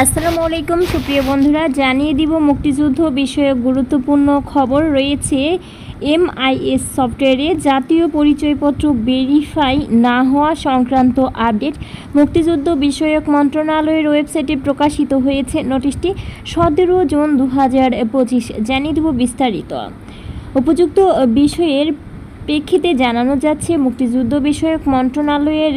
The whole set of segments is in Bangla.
আসসালামু আলাইকুম, সুপ্রিয় বন্ধুরা, জানিয়ে দিব মুক্তিযুদ্ধ বিষয়ক গুরুত্বপূর্ণ খবর। রয়েছে এমআইএস সফটওয়্যারে জাতীয় পরিচয়পত্র ভেরিফাই না হওয়া সংক্রান্ত আপডেট। মুক্তিযুদ্ধ বিষয়ক মন্ত্রণালয়ের ওয়েবসাইটে প্রকাশিত হয়েছে নোটিশটি সতেরো জুন দু হাজার পঁচিশ। জানিয়ে দেব বিস্তারিত। উপযুক্ত বিষয়ের প্রেক্ষিতে জানানো যাচ্ছে, মুক্তিযুদ্ধ বিষয়ক মন্ত্রণালয়ের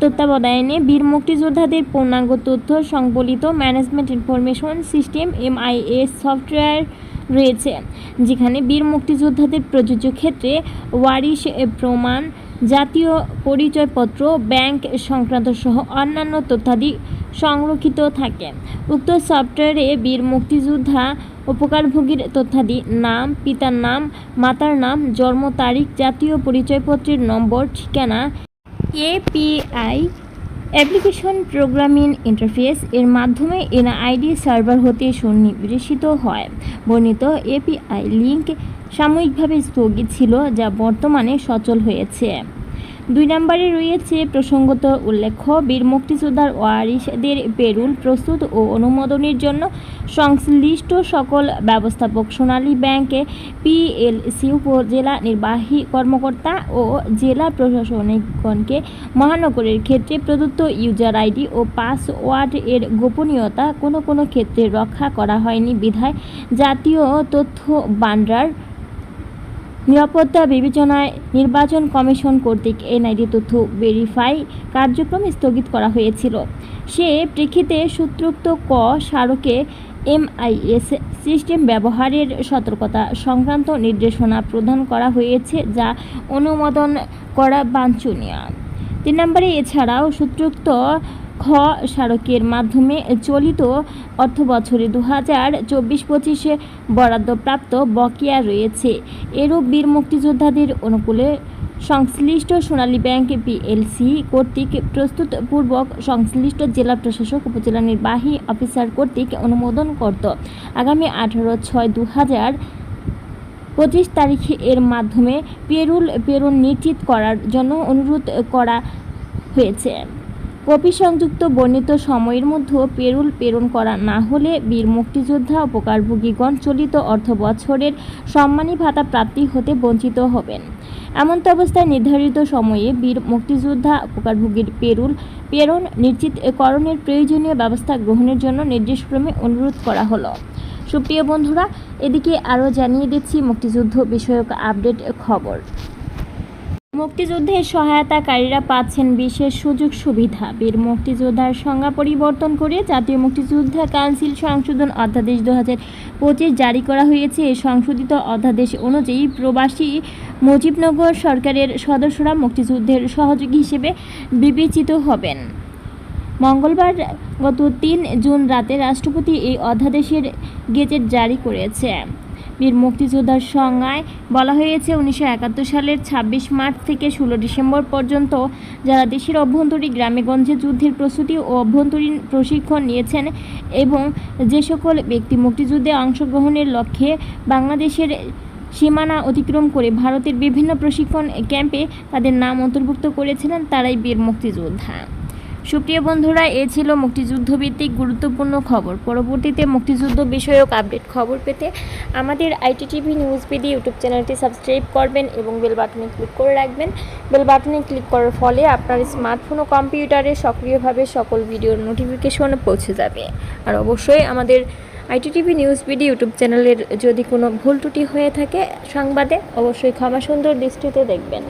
তত্ত্বাবধানে বীর মুক্তিযোদ্ধাদের পূর্ণাঙ্গ তথ্য, সংবলিত management information system MIS software রয়েছে, যেখানে বীর মুক্তিযোদ্ধাদের প্রযোজ্য ক্ষেত্রে ওয়ারিশ প্রমাণ, জাতীয় পরিচয়পত্র, ব্যাংক সংক্রান্ত সহ অন্যান্য তথ্যাদি সংরক্ষিত থাকে। উক্ত সফটওয়্যারে বীর মুক্তিযোদ্ধা উপকারভোগীর তথ্যাদি নাম, পিতার নাম, মাতার নাম, জন্ম তারিখ, জাতীয় পরিচয়পত্রের নম্বর, ঠিকানা এপিআই অ্যাপ্লিকেশন প্রোগ্রামিং ইন্টারফেস এর মাধ্যমে এনআইডি সার্ভার হতে সন্নিবেশিত হয়। বর্ণিত এপিআই লিঙ্ক সাময়িকভাবে স্থগিত ছিল, যা বর্তমানে সচল হয়েছে। দুই নম্বরে রয়েছে প্রসঙ্গত উল্লেখ্য, বীর মুক্তিযোদ্ধার ওয়ারিসদের পেরুল প্রস্তুত ও অনুমোদনের জন্য সংশ্লিষ্ট সকল ব্যবস্থাপক সোনালী ব্যাংকে পিএলসি উপজেলা নির্বাহী কর্মকর্তা ও জেলা প্রশাসনিকগণকে মহানগরের ক্ষেত্রে প্রদত্ত ইউজার আইডি ও পাসওয়ার্ড এর গোপনীয়তা কোনো কোনো ক্ষেত্রে রক্ষা করা হয়নি। বিধায় জাতীয় তথ্য ভান্ডার নিরাপত্তা বিবেচনায় নির্বাচন কমিশন কর্তৃক এনআইডি তথ্য ভেরিফাই কার্যক্রম স্থগিত করা হয়েছিল। সে প্রেক্ষিতে সূত্রোক্ত ক স্মারকে এমআইএস সিস্টেম ব্যবহারের সতর্কতা সংক্রান্ত নির্দেশনা প্রদান করা হয়েছে যা অনুমোদন করা বাঞ্ছনীয়। তিন নম্বরে এছাড়াও সূত্রোক্ত খ স্মারকের মাধ্যমে চলিত অর্থ বছরে দু হাজার চব্বিশ পঁচিশে বরাদ্দপ্রাপ্ত বকেয়া রয়েছে। এরূপ বীর মুক্তিযোদ্ধাদের অনুকূলে সংশ্লিষ্ট সোনালী ব্যাংক পিএলসি কর্তৃক প্রস্তুতপূর্বক সংশ্লিষ্ট জেলা প্রশাসক, উপজেলা নির্বাহী অফিসার কর্তৃক অনুমোদন করত। আগামী আঠারো ছয় দু হাজার পঁচিশ তারিখে এর মাধ্যমে পেরুল প্রেরণ নিশ্চিত করার জন্য অনুরোধ করা হয়েছে। কপি সংযুক্ত বর্ণিত সময়ের মধ্যে পেরুল প্রেরণ করা না হলে বীর মুক্তিযোদ্ধা উপকারভোগীগণ চলিত অর্থ বছরের সম্মানী ভাতা প্রাপ্তি হতে বঞ্চিত হবেন। এমন্ত অবস্থায় নির্ধারিত সময়ে বীর মুক্তিযোদ্ধা উপকারভোগীর পেরুল প্রেরণ নিশ্চিতকরণের প্রয়োজনীয় ব্যবস্থা গ্রহণের জন্য নির্দেশক্রমে অনুরোধ করা হলো। সুপ্রিয় বন্ধুরা, এদিকে আরও জানিয়ে দিচ্ছি মুক্তিযুদ্ধ বিষয়ক আপডেট খবর। মুক্তিযুদ্ধের সহায়তাকারীরা পাচ্ছেন বিশেষ সুযোগ সুবিধা। বীর মুক্তিযোদ্ধার সংজ্ঞা পরিবর্তন করে জাতীয় মুক্তিযোদ্ধা কাউন্সিল সংশোধন অধ্যাদেশ দু হাজার পঁচিশ জারি করা হয়েছে। এই সংশোধিত অধ্যাদেশ অনুযায়ী প্রবাসী মুজিবনগর সরকারের সদস্যরা মুক্তিযুদ্ধের সহযোগী হিসেবে বিবেচিত হবেন। মঙ্গলবার গত তিন জুন রাতে রাষ্ট্রপতি এই অধ্যাদেশের গেজেট জারি করেছে। বীর মুক্তিযোদ্ধার সংজ্ঞায় বলা হয়েছে, উনিশশো একাত্তর সালের ছাব্বিশ মার্চ থেকে ষোলো ডিসেম্বর পর্যন্ত যারা দেশের অভ্যন্তরীণ গ্রামেগঞ্জে যুদ্ধের প্রস্তুতি ও অভ্যন্তরীণ প্রশিক্ষণ নিয়েছেন এবং যে সকল ব্যক্তি মুক্তিযুদ্ধে অংশগ্রহণের লক্ষ্যে বাংলাদেশের সীমানা অতিক্রম করে ভারতের বিভিন্ন প্রশিক্ষণ ক্যাম্পে তাদের নাম অন্তর্ভুক্ত করেছিলেন, তারাই বীর মুক্তিযোদ্ধা। সুপ্রিয় বন্ধুরা, এ ছিল মুক্তিযুদ্ধ ভিত্তিক গুরুত্বপূর্ণ খবর। পরবর্তীতে মুক্তিযুদ্ধ বিষয়ক আপডেট খবর পেতে আমাদের আইটিটিভি নিউজ পিডি ইউটিউব চ্যানেলটি সাবস্ক্রাইব করবেন এবং বেল বাটনে ক্লিক করে রাখবেন। বেল বাটনে ক্লিক করার ফলে আপনার স্মার্টফোন ও কম্পিউটারে সক্রিয়ভাবে সকল ভিডিওর নোটিফিকেশন পৌঁছে যাবে। আর অবশ্যই আমাদের আইটিটিভি নিউজ পিডি ইউটিউব চ্যানেলের যদি কোনো ভুল ত্রুটি হয়ে থাকে সংবাদে, অবশ্যই ক্ষমা সুন্দর দৃষ্টিতে দেখবেন।